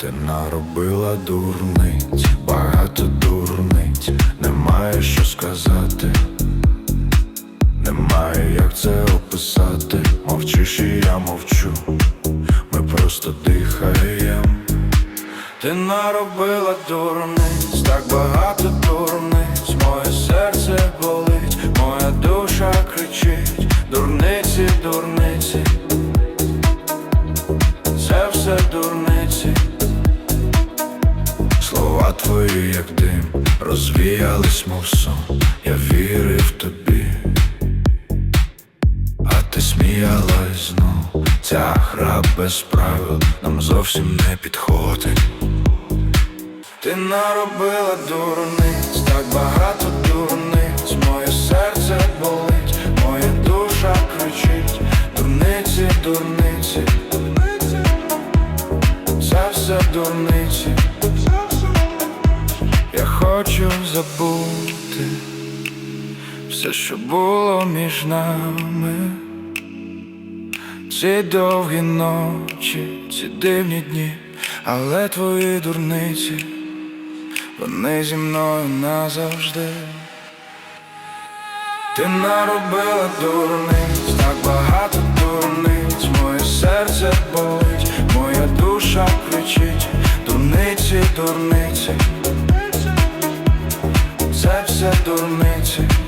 Ти наробила дурниць, багато дурниць, немає що сказати, немає як це описати, мовчиш і я мовчу, ми просто дихаєм. Ти наробила дурниць, так багато дурниць, моє серце болить, моя душа кричить, дурниці, дурниці, це все дурниці. Слова твої, як дим, розвіялись, мов сон, я вірив тобі, а ти сміялась знов, ця гра без правил нам зовсім не підходить. Ти наробила дурниць, так багато дурниць, моє серце болить, моя душа кричить, дурниці, дурниці, це все дурниці. Я хочу забути все, що було між нами. Ці довгі ночі, ці дивні дні, але твої дурниці, вони зі мною назавжди. Ти наробила дурниць, так багато дурниць, моє серце болить, моя душа кричить, дурниці, дурниці, це все дурниці.